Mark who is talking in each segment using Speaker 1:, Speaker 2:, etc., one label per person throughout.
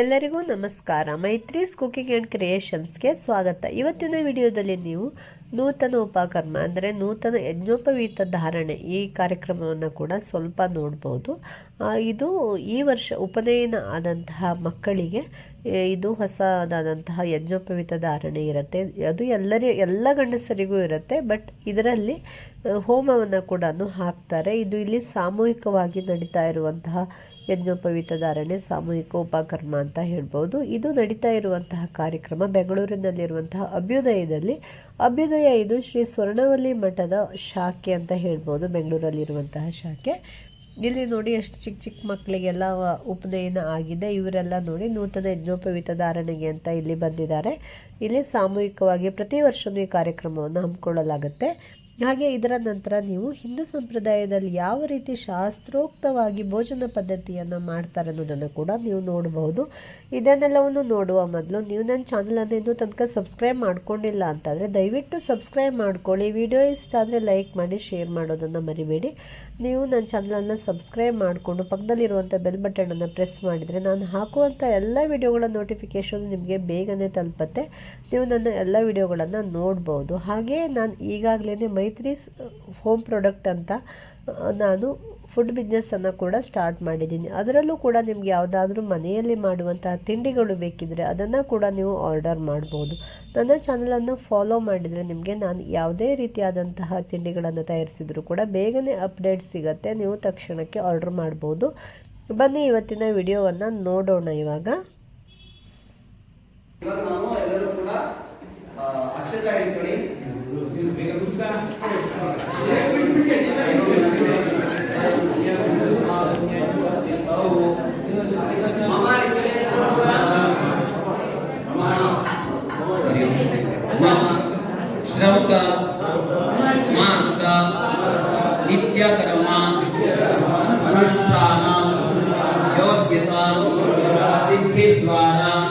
Speaker 1: ಎಲ್ಲರಿಗೂ ನಮಸ್ಕಾರ. Maitri's cooking and ಕ್ರಿಯೇಷನ್ಸ್ಗೆ ಸ್ವಾಗತ. ಇವತ್ತಿನ ವಿಡಿಯೋದಲ್ಲಿ ನೀವು ನೂತನ ಉಪಕರ್ಮ ಅಂದರೆ ನೂತನ ಯಜ್ಞೋಪವೀತ ಧಾರಣೆ ಈ ಕಾರ್ಯಕ್ರಮವನ್ನು ಕೂಡ ಸ್ವಲ್ಪ ನೋಡ್ಬೋದು. ಇದು ಈ ವರ್ಷ ಉಪನಯನ ಆದಂತಹ ಮಕ್ಕಳಿಗೆ ಇದು ಹೊಸದಾದಂತಹ ಯಜ್ಞೋಪವೀತ ಧಾರಣೆ ಇರುತ್ತೆ. ಅದು ಎಲ್ಲರಿ, ಎಲ್ಲ ಗಂಡಸರಿಗೂ ಇರುತ್ತೆ, ಬಟ್ ಇದರಲ್ಲಿ ಹೋಮವನ್ನು ಕೂಡ ಹಾಕ್ತಾರೆ. ಇದು ಇಲ್ಲಿ ಸಾಮೂಹಿಕವಾಗಿ ನಡೀತಾ ಇರುವಂತಹ ಯಜ್ಞೋಪವೀತ ಧಾರಣೆ ಸಾಮೂಹಿಕ ಉಪಕರ್ಮ ಅಂತ ಹೇಳ್ಬೋದು. ಇದು ನಡೀತಾ ಇರುವಂತಹ ಕಾರ್ಯಕ್ರಮ. ಬೆಂಗಳೂರಿನಲ್ಲಿರುವಂತಹ ಅಭ್ಯುದಯದಲ್ಲಿ, ಅಭ್ಯುದಯ ಇದು ಶ್ರೀ ಸ್ವರ್ಣವಲ್ಲಿ ಮಠದ ಶಾಖೆ ಅಂತ ಹೇಳ್ಬೋದು, ಬೆಂಗಳೂರಲ್ಲಿರುವಂತಹ ಶಾಖೆ. ಇಲ್ಲಿ ನೋಡಿ ಎಷ್ಟು ಚಿಕ್ಕ ಚಿಕ್ಕ ಮಕ್ಕಳಿಗೆಲ್ಲ ಉಪನಯನ ಆಗಿದೆ. ಇವರೆಲ್ಲ ನೋಡಿ ನೂತನ ಯಜ್ಞೋಪವೀತ ಧಾರಣೆಗೆ ಅಂತ ಇಲ್ಲಿ ಬಂದಿದ್ದಾರೆ. ಇಲ್ಲಿ ಸಾಮೂಹಿಕವಾಗಿ ಪ್ರತಿ ವರ್ಷವೂ ಈ ಕಾರ್ಯಕ್ರಮವನ್ನು ಹಮ್ಮಿಕೊಳ್ಳಲಾಗುತ್ತೆ. ಹಾಗೆ ಇದರ ನಂತರ ನೀವು ಹಿಂದೂ ಸಂಪ್ರದಾಯದಲ್ಲಿ ಯಾವ ರೀತಿ ಶಾಸ್ತ್ರೋಕ್ತವಾಗಿ ಭೋಜನ ಪದ್ಧತಿಯನ್ನು ಮಾಡ್ತಾರೆ ಅನ್ನೋದನ್ನು ಕೂಡ ನೀವು ನೋಡಬಹುದು. ಇದನ್ನೆಲ್ಲವನ್ನು ನೋಡುವ ಮೊದಲು ನೀವು ನನ್ನ ಚಾನಲನ್ನು ಇನ್ನೂ ತನಕ ಸಬ್ಸ್ಕ್ರೈಬ್ ಮಾಡ್ಕೊಂಡಿಲ್ಲ ಅಂತಂದರೆ ದಯವಿಟ್ಟು ಸಬ್ಸ್ಕ್ರೈಬ್ ಮಾಡ್ಕೊಳ್ಳಿ. ವಿಡಿಯೋ ಇಷ್ಟ ಆದರೆ ಲೈಕ್ ಮಾಡಿ ಶೇರ್ ಮಾಡೋದನ್ನು ಮರಿಬೇಡಿ. ನೀವು ನನ್ನ ಚಾನಲನ್ನು ಸಬ್ಸ್ಕ್ರೈಬ್ ಮಾಡಿಕೊಂಡು ಪಕ್ಕದಲ್ಲಿರುವಂಥ ಬೆಲ್ ಬಟನನ್ನು ಪ್ರೆಸ್ ಮಾಡಿದರೆ ನಾನು ಹಾಕುವಂಥ ಎಲ್ಲ ವಿಡಿಯೋಗಳ ನೋಟಿಫಿಕೇಷನ್ ನಿಮಗೆ ಬೇಗನೆ ತಲುಪತ್ತೆ. ನೀವು ನನ್ನ ಎಲ್ಲ ವಿಡಿಯೋಗಳನ್ನು ನೋಡ್ಬೋದು. ಹಾಗೆ ನಾನು ಈಗಾಗಲೇ ಮೈತ್ರೀಸ್ ಹೋಮ್ ಪ್ರಾಡಕ್ಟ್ ಅಂತ ನಾನು ಫುಡ್ ಬಿಸ್ನೆಸ್ಸನ್ನು ಕೂಡ ಸ್ಟಾರ್ಟ್ ಮಾಡಿದ್ದೀನಿ. ಅದರಲ್ಲೂ ಕೂಡ ನಿಮ್ಗೆ ಯಾವುದಾದ್ರೂ ಮನೆಯಲ್ಲಿ ಮಾಡುವಂತಹ ತಿಂಡಿಗಳು ಬೇಕಿದ್ದರೆ ಅದನ್ನು ಕೂಡ ನೀವು ಆರ್ಡರ್ ಮಾಡ್ಬೋದು. ನನ್ನ ಚಾನಲನ್ನು ಫಾಲೋ ಮಾಡಿದರೆ ನಿಮಗೆ ನಾನು ಯಾವುದೇ ರೀತಿಯಾದಂತಹ ತಿಂಡಿಗಳನ್ನು ತಯಾರಿಸಿದರೂ ಕೂಡ ಬೇಗನೆ ಅಪ್ಡೇಟ್ ಸಿಗುತ್ತೆ. ನೀವು ತಕ್ಷಣಕ್ಕೆ ಆರ್ಡರ್ ಮಾಡ್ಬೋದು. ಬನ್ನಿ, ಇವತ್ತಿನ ವಿಡಿಯೋವನ್ನು ನೋಡೋಣ ಇವಾಗ.
Speaker 2: ಅಕ್ಷತ
Speaker 3: ಸಿದ್ಧಿದ್ವಾರ ಶ್ರೀ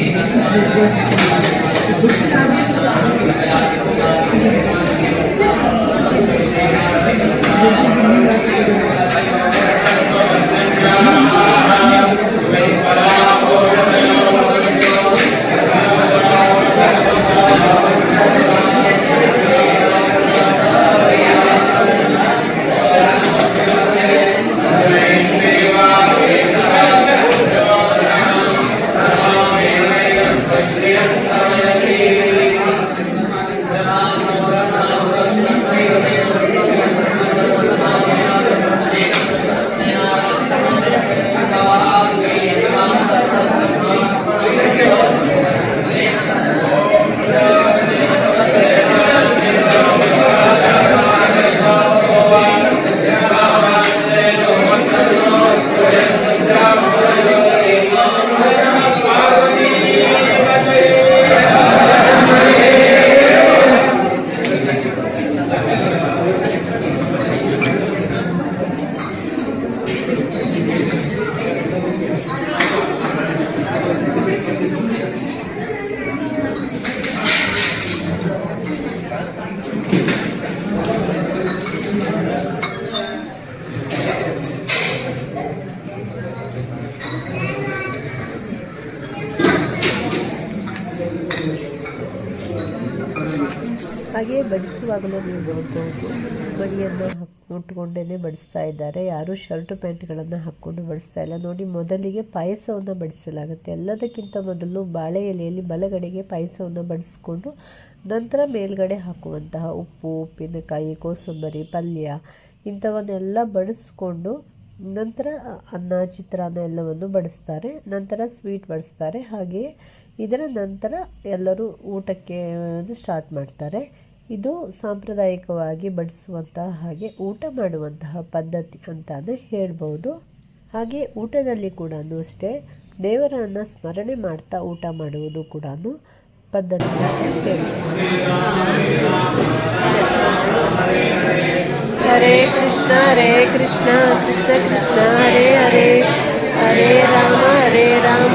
Speaker 3: Thank
Speaker 2: you.
Speaker 1: ಹಾಗೆಯೇ ಬಡಿಸುವಾಗಲೂ ನೀವು ನೋಡ್ಬೋದು ಮಣಿಯನ್ನು ಉಟ್ಕೊಂಡೇ ಬಡಿಸ್ತಾ ಇದ್ದಾರೆ. ಯಾರೂ ಶರ್ಟು, ಪ್ಯಾಂಟ್ಗಳನ್ನು ಹಾಕ್ಕೊಂಡು ಬಡಿಸ್ತಾ ಇಲ್ಲ. ನೋಡಿ, ಮೊದಲಿಗೆ ಪಾಯಸವನ್ನು ಬಡಿಸಲಾಗುತ್ತೆ. ಎಲ್ಲದಕ್ಕಿಂತ ಮೊದಲು ಬಾಳೆ ಎಲೆಯಲ್ಲಿ ಬಲಗಡೆಗೆ ಪಾಯಸವನ್ನು ಬಡಿಸ್ಕೊಂಡು ನಂತರ ಮೇಲ್ಗಡೆ ಹಾಕುವಂತಹ ಉಪ್ಪು, ಉಪ್ಪಿನಕಾಯಿ, ಕೋಸಂಬರಿ, ಪಲ್ಯ ಇಂಥವನ್ನೆಲ್ಲ ಬಡಿಸ್ಕೊಂಡು ನಂತರ ಅನ್ನ, ಚಿತ್ರಾನ್ನ ಎಲ್ಲವನ್ನು ಬಡಿಸ್ತಾರೆ. ನಂತರ ಸ್ವೀಟ್ ಬಡಿಸ್ತಾರೆ. ಹಾಗೆಯೇ ಇದರ ನಂತರ ಎಲ್ಲರೂ ಊಟಕ್ಕೆ ಸ್ಟಾರ್ಟ್ ಮಾಡ್ತಾರೆ. ಇದು ಸಾಂಪ್ರದಾಯಿಕವಾಗಿ ಬಡಿಸುವಂತಹ ಹಾಗೆ ಊಟ ಮಾಡುವಂತಹ ಪದ್ಧತಿ ಅಂತಾನೆ ಹೇಳ್ಬೋದು. ಹಾಗೆ ಊಟದಲ್ಲಿ ಕೂಡ ಅಷ್ಟೇ, ದೇವರನ್ನು ಸ್ಮರಣೆ ಮಾಡ್ತಾ ಊಟ ಮಾಡುವುದು ಕೂಡ ಪದ್ಧತಿ ಹರೇ ಕೃಷ್ಣ ಹರೇ ಕೃಷ್ಣ ಕೃಷ್ಣ ಕೃಷ್ಣ, ಹರೇ ಹರೇ ಹರೇ ರಾಮ ಹರೇ ರಾಮ